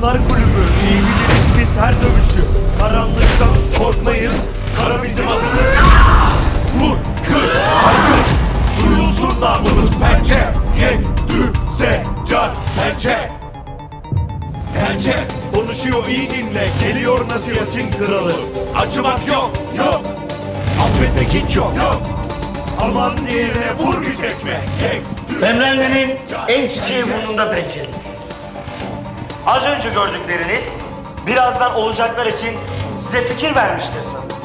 Kahramanlar Kulübü İyi biliriz biz her dövüşü. Karanlıktan korkmayız Kara bizim adımız. Vur, kır, haykır. Duyulsun namımız. Pençe Yek, dü, se, can, pençe. Pençe konuşuyor iyi dinle. Geliyor nasihatin kralı. Acımak yok, yok. Affetmek hiç yok, yok. Aman yerine vur bir tekme. Yek, dü, Emrenlerin can, en çiçeği burnunda pençeli. Az önce gördükleriniz birazdan olacaklar için size fikir vermiştir sanırım.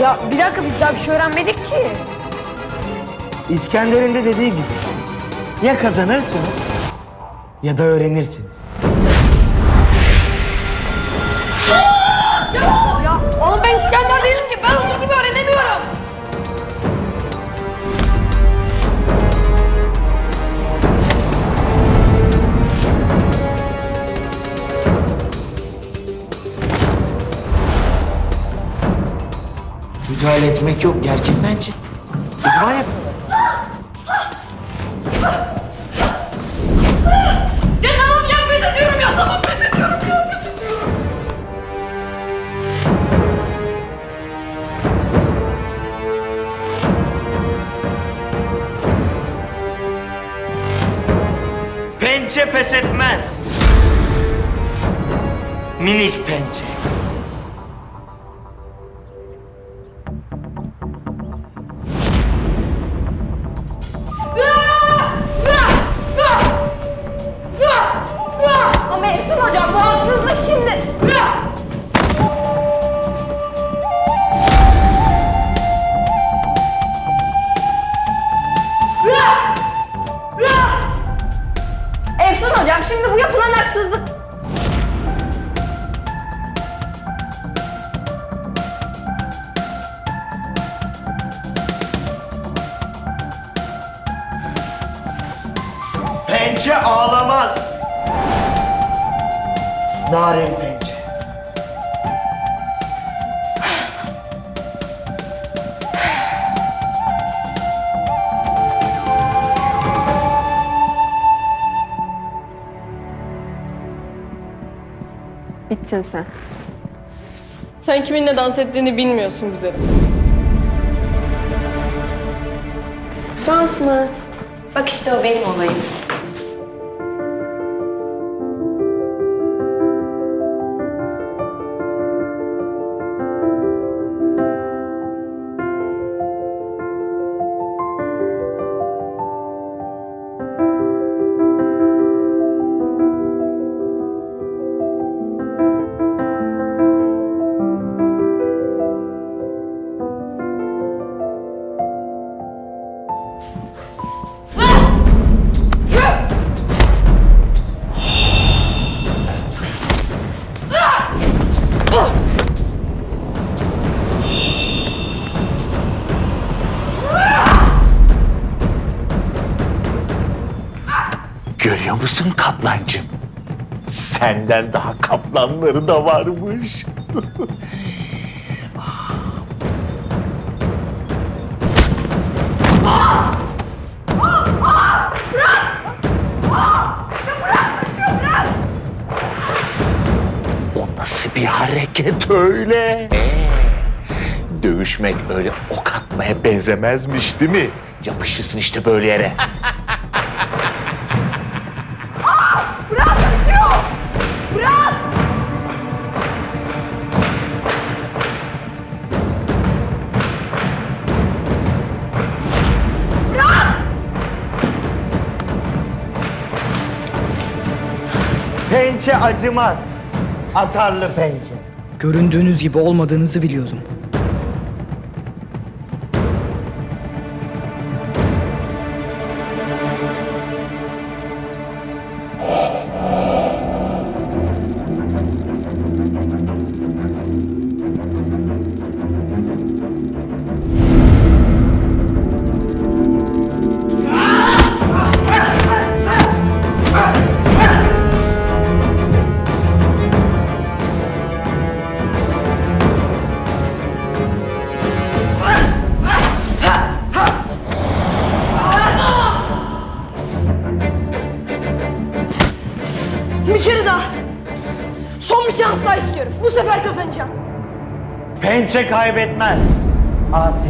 Ya bir dakika biz daha bir şey öğrenmedik ki. İskender'in de dediği gibi ya kazanırsınız ya da öğrenirsiniz. Müdahale etmek yok gerçek bence. İdman yap. Ya tamam ya pes ediyorum ya tamam pes ediyorum ya pes ediyorum. Pençe pes etmez. Minik pençe. Hocam şimdi bu yapılan haksızlık. Pençe ağlamaz. Narin pençe. Bittin sen. Sen kiminle dans ettiğini bilmiyorsun güzelim. Dans mı? Bak işte o benim olayım. Görüyor musun kaplancım? Senden daha kaplanları da varmış. O nasıl bir hareket öyle? Ee, dövüşmek öyle ok atmaya benzemezmiş değil mi? Yapışırsın işte böyle yere. Pençe acımaz. Atarlı pençe. Göründüğünüz gibi olmadığınızı biliyordum. Kere daha. Son bir şans daha istiyorum. Bu sefer kazanacağım. Pençe kaybetmez. Asi